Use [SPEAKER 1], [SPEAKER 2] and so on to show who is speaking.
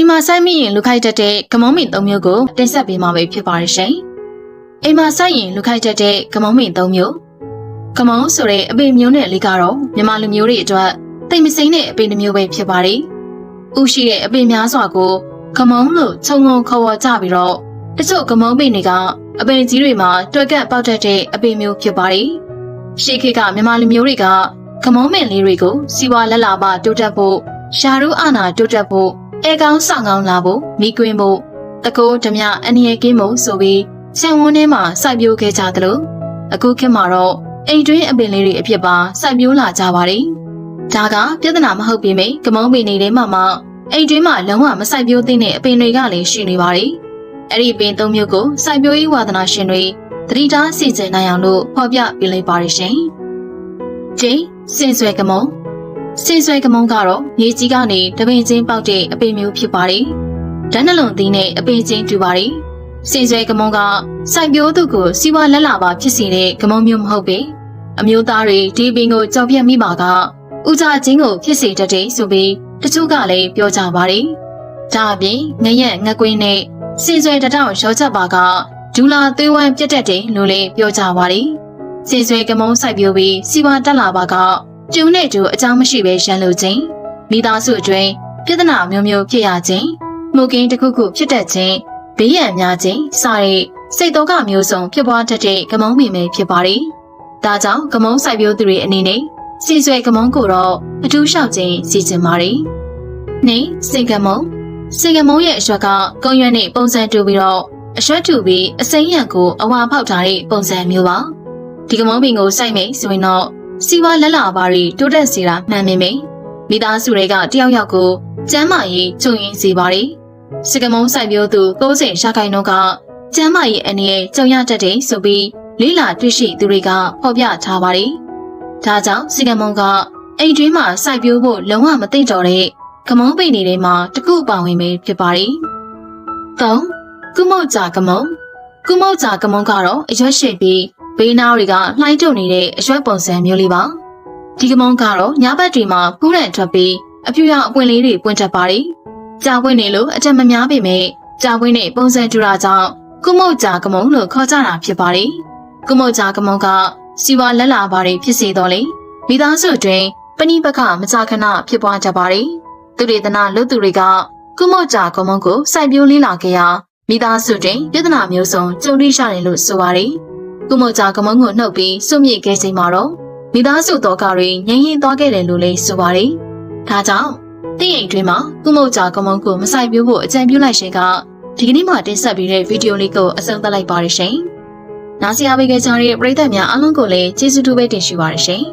[SPEAKER 1] အိမ်မှာစိုက်မိရင်လူခိုက်တတ်တဲ့ကမုံမင်၃မျိုးကိုတင်ဆက်ပေးမှာပဲဖြစ်ပါတယ်ရှင်။အိမ်မှာစိုက်ရင်လူခိုက်တတ်တဲ့ကမုံမင်၃မျိုးကမုံဆိုတဲ့အပေမျိုးနဲ့လေးကတော့မြန်မာလူမျိုးတွေအတွက်တိတ်မစိမ့်တဲ့အပေတစ်မျိုးပဲဖြစ်ပါတယ်။ဥရှိတဲ့အပေများစွာကိုကမုံလို့ခြုံငုံခေါ်ဝေါ်ကြပြီးတော့တချို့ကမုံပင်တွေကအပေကြီးတွေမှာတွက်ကပ်ပေါက်တတ်တဲ့အပေမျိုးဖြစ်ပါတယ်။ရှေးခေတ်ကမြန်မာလူမျိုးတွေကကမုံမင်လေးတွေကိုစီဝါလက်လာပါတိုးတက်ဖို့ရှာရုအာနာတိုးတက်ဖို့ အဲကောင်းဆောင်ကောင်းလာဖို့မိကွင်းဖို့တကိုးဓမြအနည်းကင်းဖို့ဆိုပြီးဆံဝန်းထဲမှာစိုက်ပျိုးခဲ့ကြသလိုအခုခေတ်မှာတော့အိမ်တွင်းအပင်လေးတွေအဖြစ်ပါစိုက်ပျိုးလာကြပါတယ်။ဒါကပြဿနာမဟုတ်ပေမယ့်ကမုံပင်တွေထဲမှာမှအိမ်တွင်းမှာလုံးဝမစိုက်ပျိုးသင့်တဲ့အပင်တွေကလည်းရှိနေပါတယ်။အဲ့ဒီပင်သုံးမျိုးကိုစိုက်ပျိုးရေးဝါသနာရှင်တွေသတိထားစီစဉ်နိုင်အောင်လို့ဖော်ပြပေးလိုက်ပါရရှင်။ကျင်းစင်ဆွဲကမုံ စင်ဆွဲကမုံကတော့မြေကြီးကနေတပင်ချင်းပေါက်တဲ့အပင်မျိုးဖြစ်ပါတယ်။ဓာတ်နှလုံးသီးနဲ့အပင်ချင်းတူပါတယ်။စင်ဆွဲကမုံကစိုက်ပျိုးသူကိုစီးပွားလက်လာပါဖြစ်စေတဲ့ကမုံမျိုးမဟုတ်ပေ။အမျိုးသားတွေဒီပင်ကိုကြောက်ပြတ်မိပါကဥကြချင်းကိုဖြစ်စေတတ်တဲ့ဆိုပြီးတချို့ကလည်းပြောကြပါတယ်။ဒါအပြင်ငရက်ငကွင်းနဲ့စင်ဆွဲတထောင်ရောချက်ပါကဒူလာသွေးဝမ်းပြတ်တတ်တယ်လို့လည်းပြောကြပါတယ်။စင်ဆွဲကမုံစိုက်ပျိုးပြီးစီးပွားတက်လာပါက ကျုံနဲ့ကျူအကြောင်းမရှိပဲရန်လိုခြင်းမိသားစုအတွင်းပြဿနာမျိုးမျိုးဖြစ်ရခြင်းမှုကင်းတစ်ခုခုဖြစ်တတ်ခြင်းဘေးရန်များခြင်းစတဲ့စိတ်တော့ကမျိုးစုံဖြစ်ပွားတတ်တဲ့ကမုံပင်ပဲဖြစ်ပါတယ်။ဒါကြောင့်ကမုံစိုက်ပျိုးသူတွေအနေနဲ့စီဆွဲကမုံကိုတော့အထူးလျှောက်ခြင်းစီစဉ်ပါတယ်။နေစင်ကမုံစင်ကမုံရဲ့အရွက်ကကုံရွက်နဲ့ပုံစံတူပြီးတော့အရွက်တူပြီးအစိမ်းရံကိုအဝါဖောက်ထားတဲ့ပုံစံမျိုးပါ။ဒီကမုံပင်ကိုစိုက်မယ်ဆိုရင်တော့ စီဝါလက်လာပါရီတိုးတက်စေတာမှန်ပေမယ့်မိသားစုတွေကတယောက်ယောက်ကိုကျမ်းမာရေးချုံရင်စေပါရီစကမုံစိုက်ပျိုးသူ90ရှာခိုင်နှုန်းကကျမ်းမာရေးအနေနဲ့ကြုံရတတ်တယ်ဆိုပြီးလေးလာတွေ့ရှိသူတွေကဖော်ပြထားပါရီဒါကြောင့်စကမုံကအိမ်တွင်းမှာစိုက်ပျိုးဖို့လုံးဝမသိတော့တဲ့ကမုံပိန်တွေထဲမှာတခုပါဝင်ပဲဖြစ်ပါရီ၃ကုမုတ်ကြာကမုံကုမုတ်ကြာကမုံကတော့အရွက်ရှိပြီး ဘေးနားတွေကလှိုင်းတုံနေတဲ့အရွက်ပုံစံမျိုးလေးပါဒီကမုံကတော့ညဘက်တွေမှာဖူးရန်ထွက်ပြီးအဖြူရောင်အပွင့်လေးတွေပွင့်တတ်ပါတယ်ကြာပွင့်နေလို့အတက်မများပေမဲ့ကြာပွင့်တဲ့ပုံစံတူတာကြောင့်ကုမုတ်ကြာကမုံလို့ခေါ်ကြတာဖြစ်ပါတယ်ကုမုတ်ကြာကမုံကစီဝါလက်လာပါတွေဖြစ်စေတော့လေမိသားစုအတွင်းပဏိပကမကြာခဏဖြစ်ပွားကြပါတယ်သူတွေတနာလူသူတွေကကုမုတ်ကြာကမုံကိုစိုက်ပျိုးလေးလာခဲ့ရာမိသားစုတွင်ပြဿနာမျိုးစုံကြုံရရှိတယ်လို့ဆိုပါတယ် ကုမုတ်ကြာကမုံကိုနှုတ်ပြီးစွန့်မြစ်ခဲ့ချိန်မှာတော့မိသားစုတော်ကတွေငြိမ်ရင်သွားခဲ့တယ်လို့လည်းဆိုပါတယ်။ဒါကြောင့်တင့်အိမ်တွင်မှာကုမုတ်ကြာကမုံကိုမဆိုင်ပြိုးဖို့အကြံပြုလိုက်ရှင်ကဒီကနေ့မှတင်ဆက်ပေးတဲ့ဗီဒီယိုလေးကိုအဆုံးသတ်လိုက်ပါရရှင်။နားဆင်အားပေးခဲ့ကြတဲ့ပရိသတ်များအားလုံးကိုလည်းကျေးဇူးတူပဲတင်ရှိပါရရှင်။